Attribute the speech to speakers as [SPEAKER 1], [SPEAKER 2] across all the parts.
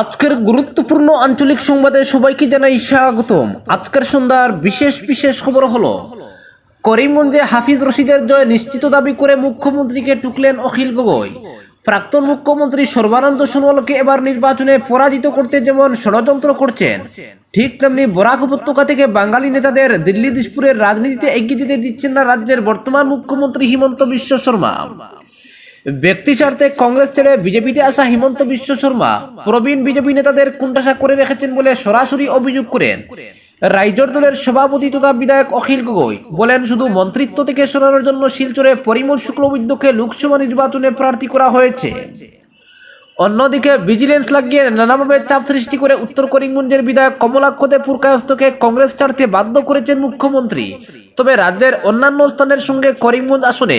[SPEAKER 1] আজকের গুরুত্বপূর্ণ আঞ্চলিক সংবাদে সবাইকে জানাই স্বাগতম। আজকের সন্ধ্যার বিশেষ বিশেষ খবর হলো, করিমগঞ্জে হাফিজ রশিদের জয় নিশ্চিত দাবি করে মুখ্যমন্ত্রীকে টুকলেন অখিল গগৈ। প্রাক্তন মুখ্যমন্ত্রী সর্বানন্দ সোনোয়ালকে এবার নির্বাচনে পরাজিত করতে যেমন ষড়যন্ত্র করছেন, ঠিক তেমনি বরাক উপত্যকা থেকে বাঙালি নেতাদের দিল্লি দিসপুরের রাজনীতিতে এগিয়ে যেতে দিচ্ছেন না রাজ্যের বর্তমান মুখ্যমন্ত্রী হিমন্ত বিশ্ব শর্মা। ব্যক্তি স্বার্থে কংগ্রেস ছেড়ে বিজেপিতে আসা হিমন্ত বিশ্ব শর্মা প্রবীণ বিজেপি নেতাদের কুণ্ঠাসা করে রেখেছেন বলে সরাসরি অভিযোগ করেন। রাইজর দলের সভাপতি তথা বিধায়ক অখিল গগৈ বলেন, শুধু মন্ত্রিত্ব থেকে সরানোর জন্য শিলচরে পরিমল শুক্লবৈদ্যকে লোকসভা নির্বাচনে প্রার্থী করা হয়েছে। অন্যদিকে ভিজিলেন্স লাগিয়ে নানাভাবে চাপ সৃষ্টি করে উত্তর করিমগঞ্জের বিধায়ক কমলাক্ষতে পুরকায়স্তকে কংগ্রেস ছাড়তে বাধ্য করেছেন মুখ্যমন্ত্রী। তবে রাজ্যের অন্যান্য স্থানের সঙ্গে করিমগঞ্জ আসনে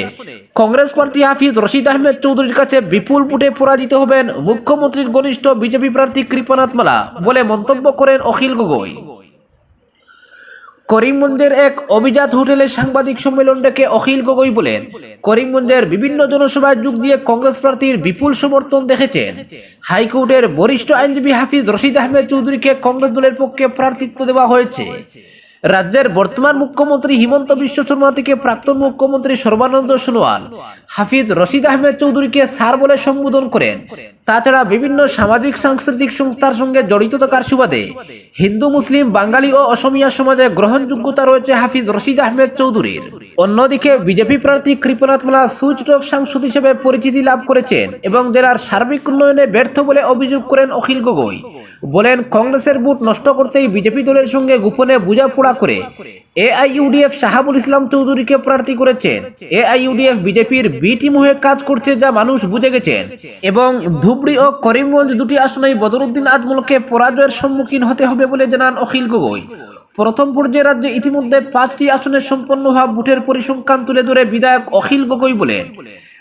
[SPEAKER 1] কংগ্রেস প্রার্থী হাফিজ রশিদ আহমেদ চৌধুরীর কাছে বিপুল ভোটে পরাজিত হবেন মুখ্যমন্ত্রীর ঘনিষ্ঠ বিজেপি প্রার্থী কৃপনাথ মালা বলে মন্তব্য করেন অখিল গগৈ। করিমগঞ্জের এক অভিজাত হোটেলের সাংবাদিক সম্মেলন ডেকে অখিল গগৈ বলেন করিমগঞ্জের বিভিন্ন জনসভায় যোগ দিয়ে কংগ্রেস প্রার্থীর বিপুল সমর্থন দেখেছেন। হাইকোর্টের বরিষ্ঠ আইনজীবী হাফিজ রশিদ আহমেদ চৌধুরীকে কংগ্রেস দলের পক্ষে প্রার্থিত্ব দেওয়া হয়েছে। রাজ্যের বর্তমান মুখ্যমন্ত্রী হিমন্ত বিশ্ব শর্মা থেকে প্রাক্তন মুখ্যমন্ত্রী সর্বানন্দ সোনোয়াল, হাফিজ রশিদ আহমেদ চৌধুরীকে স্যার বলে সম্বোধন করেন। তাছাড়া বিভিন্ন সামাজিক, সাংস্কৃতিক সংস্থার সঙ্গে জড়িত থাকার সুবাদে হিন্দু, মুসলিম, বাঙালি ও অসমিয়া সমাজে গ্রহণযোগ্যতা রয়েছে হাফিজ রশিদ আহমেদ চৌধুরীর। অন্যদিকে বিজেপি প্রার্থী কৃপনাথ মালা সুইচ অফ সাংসদ হিসেবে পরিচিতি লাভ করেছেন এবং জেলার সার্বিক উন্নয়নে ব্যর্থ বলে অভিযোগ করেন অখিল গগৈ। বলেন, কংগ্রেসের বুট নষ্ট করতেই বিজেপি দলের সঙ্গে গোপনে বোঝাপড়া করে এআইইউডিএফ শাহাবুল ইসলাম চৌধুরীকে প্রার্থী করেছেন। এআইইউডিএফ বিজেপির বি টিম হয়ে কাজ করছে যা মানুষ বুঝে গেছেন। এবং ধুবড়ি ও করিমগঞ্জ দুটি আসনেই বদরুদ্দিন আজমলকে পরাজয়ের সম্মুখীন হতে হবে বলে জানান অখিল গগৈ। প্রথম পর্যায়ে রাজ্যে ইতিমধ্যে পাঁচটি আসনে সম্পন্ন হওয়া বুথের পরিসংখ্যান তুলে ধরে বিধায়ক অখিল গগৈ বলেন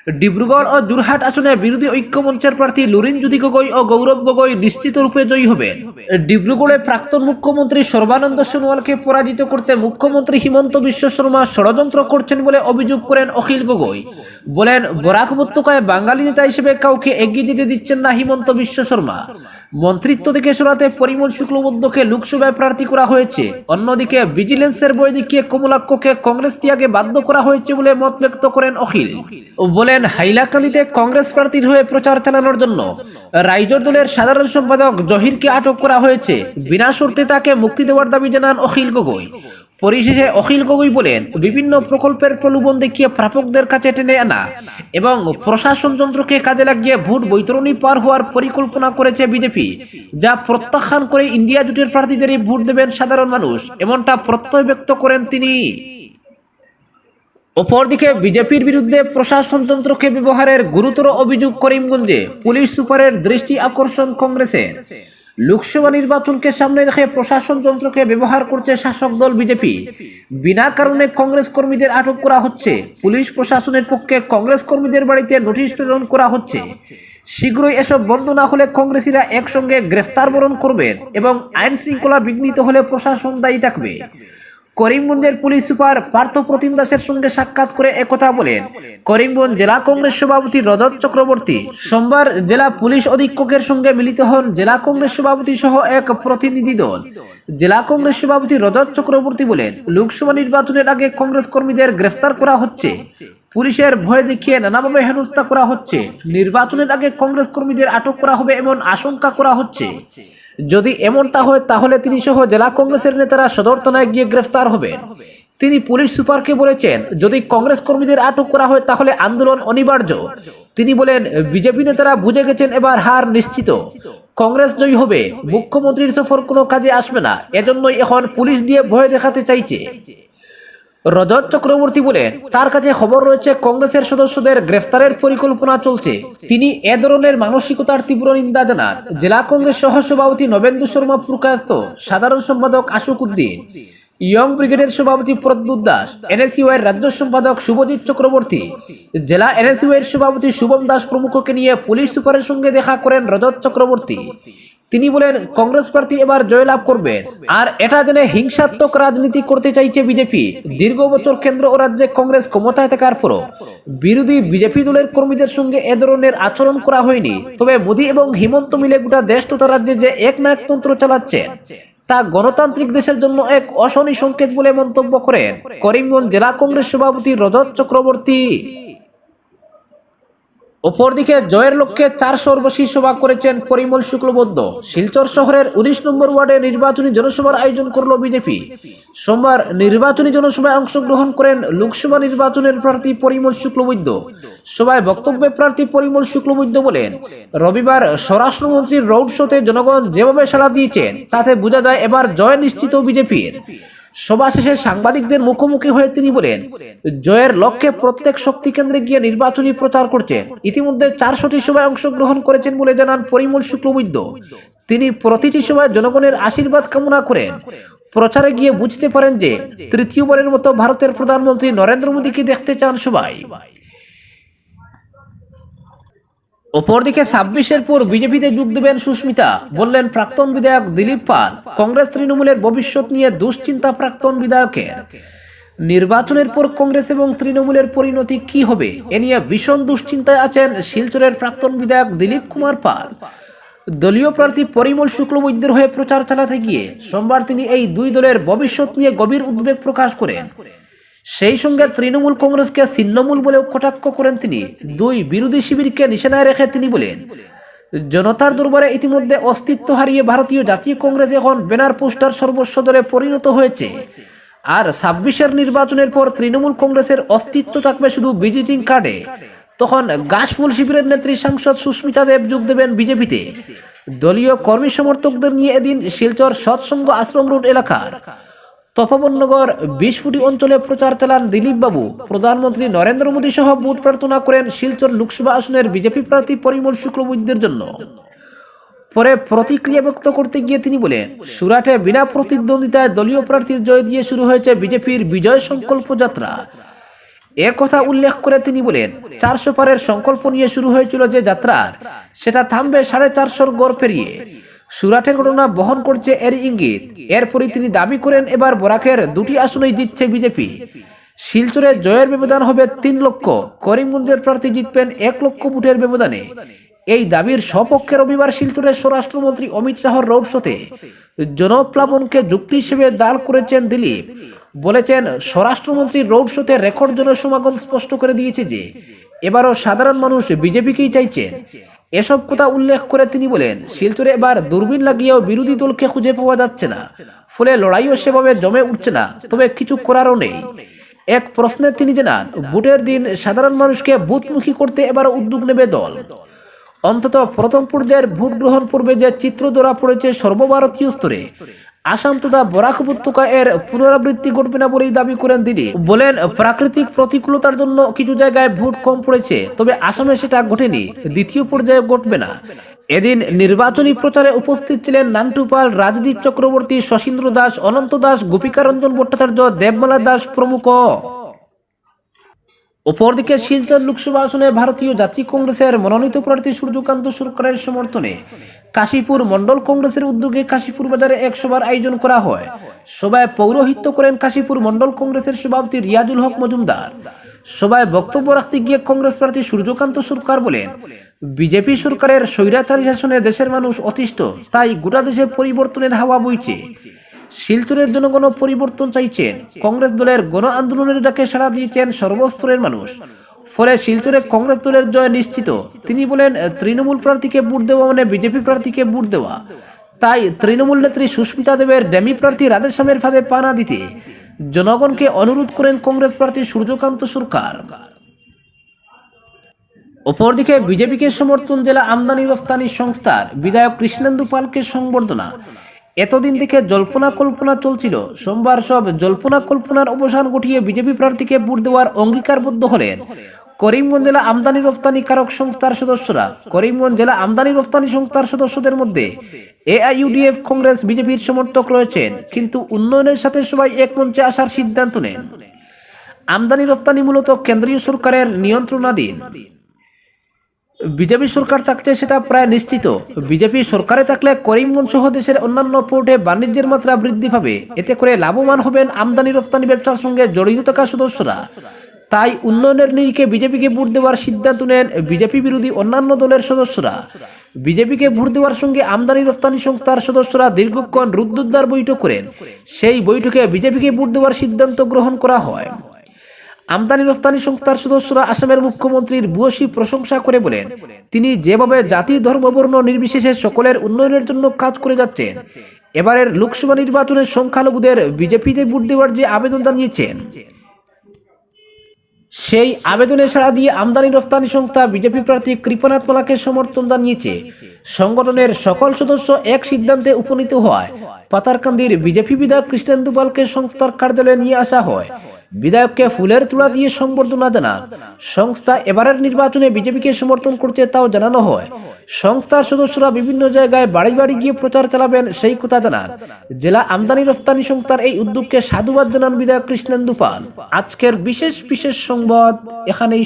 [SPEAKER 1] ডিব্রুগড় ও যোরহাট আসনে বিরোধী ঐক্য মঞ্চের প্রার্থী লুরিন জ্যোতি গগৈ ও গৌরব গগৈ নিশ্চিত রূপে জয়ী হবেন ডিব্রুগড়ে প্রাক্তন মুখ্যমন্ত্রী সর্বানন্দ সোনোয়ালকে পরাজিত করতে মুখ্যমন্ত্রী হিমন্ত বিশ্ব শর্মা ষড়যন্ত্র করছেন বলে অভিযোগ করেন অখিল গগৈ। বলেন, বরাক উপত্যকায় বাঙালি নেতা হিসেবে কাউকে এগিয়ে যেতে দিচ্ছেন না হিমন্ত বিশ্ব শর্মা। মন্ত্রিত্ব থেকে সরাতে পরিমল শুক্লবদ্ধকে লোকসভায় প্রার্থী করা হয়েছে। অন্যদিকে ভিজিলেন্সের দেখিয়ে কমলাক্ষকে কংগ্রেস ত্যাগে বাধ্য করা হয়েছে বলে মত ব্যক্ত করেন অখিল। বলেন, হাইলাকান্দিতে কংগ্রেস প্রার্থীর হয়ে প্রচার চালানোর জন্য রাইজর দলের সাধারণ সম্পাদক জহিরকে আটক করা হয়েছে। বিনা শর্তে তাকে মুক্তি দেওয়ার দাবি জানান অখিল গগৈ। পরিশেষে অখিল গগৈ বলেন, বিভিন্ন প্রকল্পের প্রলোভন দেখিয়ে প্রাপকদের কাছে টেনে আনা এবং প্রশাসন যন্ত্রকে কাজে লাগিয়ে ভোট বৈতরণী পার হওয়ার পরিকল্পনা করেছে বিজেপি, যা প্রত্যাখ্যান করে ইন্ডিয়া জোটের প্রার্থীদেরই ভোট দেবেন সাধারণ মানুষ। এমনটা প্রত্যয় ব্যক্ত করেন তিনি। অপরদিকে বিজেপির বিরুদ্ধে প্রশাসনতন্ত্রকে ব্যবহারের গুরুতর অভিযোগ করিমগঞ্জে, পুলিশ সুপারের দৃষ্টি আকর্ষণ কংগ্রেসের। লোকসভা নির্বাচনকে সামনে রেখে প্রশাসন যন্ত্রকে ব্যবহার করছে শাসক দল বিজেপি। বিনা কারণে কংগ্রেস কর্মীদের আটক করা হচ্ছে। পুলিশ প্রশাসনের পক্ষে কংগ্রেস কর্মীদের বাড়িতে নোটিশ প্রেরণ করা হচ্ছে। শীঘ্রই এসব বন্ধ না হলে কংগ্রেসীরা একসঙ্গে গ্রেফতার বরণ করবেন এবং আইন শৃঙ্খলা বিঘ্নিত হলে প্রশাসন দায়ী থাকবে। করিমগঞ্জের পুলিশ সুপার পার্থ প্রতিম দাসের সঙ্গে সাক্ষাৎ করে একথা বলেন। করিমগঞ্জ জেলা কংগ্রেস সভাপতি রজত চক্রবর্তী সোমবার জেলা পুলিশ অধীক্ষকের সঙ্গে মিলিত হন জেলা কংগ্রেস সভাপতি সহ এক প্রতিনিধি দল। জেলা কংগ্রেস সভাপতি রজত চক্রবর্তী বলেন, লোকসভা নির্বাচনের আগে কংগ্রেস কর্মীদের গ্রেফতার করা হচ্ছে। পুলিশের ভয় দেখিয়ে নানাভাবে হেনস্থা করা হচ্ছে। নির্বাচনের আগে কংগ্রেস কর্মীদের আটক করা হবে এমন আশঙ্কা করা হচ্ছে। যদি এমনটা হয়, তাহলে তিনি সহ জেলা কংগ্রেসের নেতারা সদর থানায় গিয়ে গ্রেফতার হবেন তিনি পুলিশ সুপারকে বলেছেন, যদি কংগ্রেস কর্মীদের আটক করা হয়, তাহলে আন্দোলন অনিবার্য। তিনি বলেন, বিজেপি নেতারা বুঝে গেছেন, এবার হার নিশ্চিত। কংগ্রেস জয়ী হবে। মুখ্যমন্ত্রীর সফর কোনো কাজে আসবে না। এজন্যই এখন পুলিশ দিয়ে ভয় দেখাতে চাইছে। রজত চক্রবর্তী বলে, তার কাছে খবর রয়েছে, কংগ্রেসের সদস্যদের গ্রেফতারের পরিকল্পনা চলছে। তিনি এ ধরনের মানসিকতার তীব্র নিন্দা জানান। জেলা কংগ্রেস সহ সভাপতি নবেন্দু শর্মা প্রকাশত সাধারণ সম্পাদক আশুক উদ্দিন, ইয়ং ব্রিগেডের সভাপতি প্রদ্যুৎ দাস এনএসইউয়ের রাজ্য সম্পাদক শুভজিৎ চক্রবর্তী, জেলা এনএসইউয়ের সভাপতি শুভম দাস প্রমুখকে নিয়ে পুলিশ সুপারের সঙ্গে দেখা করেন রজত চক্রবর্তী। তিনি বলেন, কংগ্রেস প্রার্থী এবার জয়লাভ করবেন আর এটা জেনে হিংসাত্মক রাজনীতি করতে চাইছে বিজেপি। দীর্ঘ বছর কেন্দ্র ও রাজ্যে কংগ্রেস ক্ষমতায় থাকার পরও বিরোধী বিজেপি দলের কর্মীদের সঙ্গে এ ধরনের আচরণ করা হয়নি। তবে মোদী এবং হিমন্ত মিলে গোটা দেশ তথা রাজ্যে যে এক নায়কতন্ত্র চালাচ্ছেন তা গণতান্ত্রিক দেশের জন্য এক অশনি সংকেত বলে মন্তব্য করেন করিমগঞ্জ জেলা কংগ্রেস সভাপতি রজত চক্রবর্তী। অপরদিকে জয়ের লক্ষ্যে চারশোর বেশি সভা করেছেন পরিমল শুক্লবদ্ধ শিলচর শহরের উনিশ নম্বর ওয়ার্ডে নির্বাচনী জনসভার আয়োজন করল বিজেপি। সোমবার নির্বাচনী জনসভায় অংশগ্রহণ করেন লোকসভা নির্বাচনের প্রার্থী পরিমল শুক্লবৈদ্য। সভায় বক্তব্যে প্রার্থী পরিমল শুক্লবৈদ্য বলেন, রবিবার স্বরাষ্ট্রমন্ত্রীর রোড শোতে জনগণ যেভাবে সাড়া দিয়েছেন তাতে বোঝা যায় এবার জয় নিশ্চিত বিজেপির। সভা শেষে সাংবাদিকদের মুখোমুখি হয়ে তিনি বলেন, জয়ের লক্ষ্যে প্রত্যেক শক্তি কেন্দ্রে গিয়ে নির্বাচনী প্রচার করছেন। ইতিমধ্যে চারশোটি সভায় অংশগ্রহণ করেছেন বলে জানান পরিমল শুক্লবৈদ্য তিনি প্রতিটি সভায় জনগণের আশীর্বাদ কামনা করেন। প্রচারে গিয়ে বুঝতে পারেন যে, তৃতীয়বারের মতো ভারতের প্রধানমন্ত্রী নরেন্দ্র মোদীকে দেখতে চান সবাই। অপরদিকে ছাব্বিশের পর বিজেপিতে যোগ দেবেন সুস্মিতা। বললেন প্রাক্তন বিধায়ক দিলীপ পাল। কংগ্রেস তৃণমূলের ভবিষ্যৎ নিয়ে দুশ্চিন্তা প্রাক্তন বিধায়কের। নির্বাচনের পর কংগ্রেস এবং তৃণমূলের পরিণতি কি হবে? এ নিয়ে ভীষণ দুশ্চিন্তায় আছেন শিলচরের প্রাক্তন বিধায়ক দিলীপ কুমার পাল। দলীয় প্রার্থী পরিমল শুক্লবৈদ্যের হয়ে প্রচার চালাতে গিয়ে সোমবার তিনি এই দুই দলের ভবিষ্যৎ নিয়ে গভীর উদ্বেগ প্রকাশ করেন। সেই সঙ্গে তৃণমূল কংগ্রেসকে ছিন্নমূল বলেও কটাক্ষ করেন তিনি। দুই বিরোধী শিবিরকে নিশানায় রেখে তিনি বলেন, জনতার দরবারে ইতিমধ্যে অস্তিত্ব হারিয়ে ভারতীয় জাতীয় কংগ্রেস এখন ব্যানার পোস্টার সর্বস্ব দলে পরিণত হয়েছে। আর ছাব্বিশের নির্বাচনের পর তৃণমূল কংগ্রেসের অস্তিত্ব থাকবে শুধু ভিজিটিং কার্ডে। তখন গাছফুল শিবিরের নেত্রী সাংসদ সুস্মিতা দেব যোগ দেবেন বিজেপিতে। দলীয় কর্মী সমর্থকদের নিয়ে এদিন শিলচর সৎসঙ্গ আশ্রম রোড এলাকার তপবনগর বিশ ফুটি অঞ্চলে প্রচার চালান দিলীপ বাবু। প্রধানমন্ত্রী নরেন্দ্র মোদী সহ ভোট প্রার্থনা করেন শিলচর লোকসভা আসনের বিজেপি প্রার্থী পরিমল শুক্লবৈদ্যের জন্য। পরে প্রতিক্রিয়া ব্যক্ত করতে গিয়ে তিনি বলেন, সুরাটে বিনা প্রতিদ্বন্দ্বিতায় দলীয় প্রার্থীর জয় দিয়ে শুরু হয়েছে বিজেপির বিজয় সংকল্প যাত্রা। এ কথা উল্লেখ করে তিনি বলেন, চারশো পারের সংকল্প নিয়ে শুরু হয়েছিল যে যাত্রার, সেটা থামবে সাড়ে চারশোর গড় পেরিয়ে। সুরাটের ঘটনা বহন করছে এর ইঙ্গিত। এরপরই তিনি দাবি করেন এবার বরাকের দুটি আসনেই জিতছে বিজেপি। শিলচরে জয়ের ব্যবধান হবে তিন লক্ষ, করিমগঞ্জের প্রার্থী জিতবেন এক লক্ষ ভোটের ব্যবধানে। এই দাবির সপক্ষে রবিবার শিলচরের স্বরাষ্ট্রমন্ত্রী অমিত শাহর রোড শোতে জনপ্লাবনকে যুক্তি হিসেবে দাঁড় করেছেন দিলীপ। বলেছেন, স্বরাষ্ট্রমন্ত্রী রোড শোতে রেকর্ড জনসমাগম স্পষ্ট করে দিয়েছে যে, এবারও সাধারণ মানুষ বিজেপিকেই চাইছেন। এসব কথা উল্লেখ করে তিনি বলেন, শিলচরে এবার দূরবীন লাগিয়েও বিরোধী দলকে খুঁজে পাওয়া যাচ্ছে না। ফলে লড়াইও সেভাবে জমে উঠছে না, তবে কিছু করারও নেই। এক প্রশ্নে তিনি জানান, ভোটের দিন সাধারণ মানুষকে বুথমুখী করতে এবার উদ্যোগ নেবে দল। অন্তত প্রথম পর্যায়ের ভোট গ্রহণ পূর্বে যে চিত্র ধরা পড়েছে সর্বভারতীয় স্তরে আসাম তথা বরাক উপত্যকা এর পুনরাবৃত্তি ঘটবে না বলেই দাবি করেন তিনি। বলেন, প্রাকৃতিক প্রতিকূলতার জন্য কিছু জায়গায় ভোট কম পড়েছে, তবে আসামে সেটা ঘটেনি। দ্বিতীয় পর্যায়ে ঘটবে না। এদিন নির্বাচনী প্রচারে উপস্থিত ছিলেন নান্টুপাল, রাজদীপ চক্রবর্তী, শশীন্দ্র দাস, অনন্ত দাস গোপিকা রঞ্জন ভট্টাচার্য, দেবমালা দাস প্রমুখ। অপরদিকে শিলচর লোকসভা আসনে ভারতীয় জাতীয় কংগ্রেসের মনোনীত প্রার্থী সূর্যকান্ত সরকারের সমর্থনে কাশীপুর মন্ডল কংগ্রেসের উদ্যোগে কাশীপুর বাজারে এক সভার আয়োজন করা হয়। সভায় পৌরোহিত্য করেন কাশীপুর মন্ডল কংগ্রেসের সভাপতি রিয়াজুল হক মজুমদার। সভায় বক্তব্য রাখতে গিয়ে কংগ্রেস প্রার্থী সূর্যকান্ত সরকার বলেন, বিজেপি সরকারের স্বৈরাচারী শাসনে দেশের মানুষ অতিষ্ঠ, তাই গোটা দেশে পরিবর্তনের হাওয়া বইছে। শিলচরের জন্য জনগণ পরিবর্তন চাইছেন? কংগ্রেস দলের গণ আন্দোলনের ডাকে সাড়া দিয়েছেন সর্বস্তরের মানুষ। ফলে শিলচরে কংগ্রেস দলের জয় নিশ্চিত। তিনি বলেন, তৃণমূল প্রার্থীকে ভোট দেওয়া মানে বিজেপি প্রার্থীকে ভোট দেওয়া। তাই তৃণমূল নেত্রী সুস্মিতা দেবের ডেমি প্রার্থী রাধেশ্যামের ফাঁদে পা না দিতে জনগণকে অনুরোধ করেন কংগ্রেস প্রার্থী সূর্যকান্ত সরকার। অপরদিকে বিজেপিকে সমর্থন জেলা আমদানি রফতানি সংস্থার বিধায়ক কৃষ্ণেন্দু পালকে সংবর্ধনা। এতদিন থেকে জল্পনা কল্পনা চলছিল। সোমবার সব জল্পনা কল্পনার অবসান ঘটিয়ে বিজেপি প্রার্থীকে ভোট দেওয়ার অঙ্গীকারবদ্ধ হলেন করিমগঞ্জ জেলা আমদানি রফতানি কারক সংস্থার সদস্যরা। করিমগঞ্জ জেলা আমদানি রফতানি সংস্থার সদস্যদের মধ্যে এআইইউডিএফ কংগ্রেস বিজেপির সমর্থক রয়েছেন, কিন্তু উন্নয়নের সাথে সবাই এক মঞ্চে আসার সিদ্ধান্ত নেন। আমদানি রফতানি মূলত কেন্দ্রীয় সরকারের নিয়ন্ত্রণাধীন। বিজেপি সরকার থাকছে সেটা প্রায় নিশ্চিত। বিজেপি সরকারে থাকলে করিমগঞ্জ সহ দেশের অন্যান্য পোর্টে বাণিজ্যের মাত্রা বৃদ্ধি পাবে। এতে করে লাভবান হবেন আমদানি রফতানি ব্যবসার সঙ্গে জড়িত থাকা সদস্যরা। তাই উন্নয়নের নিরিখে বিজেপিকে ভোট দেওয়ার সিদ্ধান্ত নেন বিজেপি বিরোধী অন্যান্য দলের সদস্যরা। বিজেপিকে ভোট দেওয়ার সঙ্গে আমদানি রফতানি সংস্থার সদস্যরা দীর্ঘক্ষণ রুদ্ধদ্বার বৈঠক করেন। সেই বৈঠকে বিজেপিকে ভোট দেওয়ার সিদ্ধান্ত গ্রহণ করা হয়। আমদানি রফতানি সংস্থার সদস্যরা আসামের মুখ্যমন্ত্রীর ভূয়সী প্রশংসা করে বলেন, তিনি যেভাবে জাতি, ধর্ম, বর্ণ নির্বিশেষে সকলের উন্নয়নের জন্য কাজ করে যাচ্ছেন, এবারের লোকসভা নির্বাচনে সংখ্যালঘুদের বিজেপিতে ভোট দেওয়ার যে আবেদন জানিয়েছেন, সেই আবেদনে সাড়া দিয়ে আমদানি রফতানি সংস্থা বিজেপি প্রার্থী কৃপনাথ মালাকে সমর্থন জানিয়েছে। সংগঠনের সকল সদস্য এক সিদ্ধান্তে উপনীত হয়। পাতারকান্দির বিজেপি বিধায়ক কৃষ্ণেন্দু পালকে সংস্থার কার্যালয়ে নিয়ে আসা হয়। বিধায়ককে ফুলের তুলা দিয়ে সংবর্ধনা জানান। সংস্থা এবারের নির্বাচনে বিজেপিকে সমর্থন করতে তাও জানানো হয়। সংস্থার সদস্যরা বিভিন্ন জায়গায় বাড়ি বাড়ি গিয়ে প্রচার চালাবেন সেই কথা জানান। জেলা আমদানি রফতানি সংস্থার এই উদ্যোগকে সাধুবাদ জানান বিধায়ক কৃষ্ণেন্দু পাল। আজকের বিশেষ বিশেষ সংবাদ এখানেই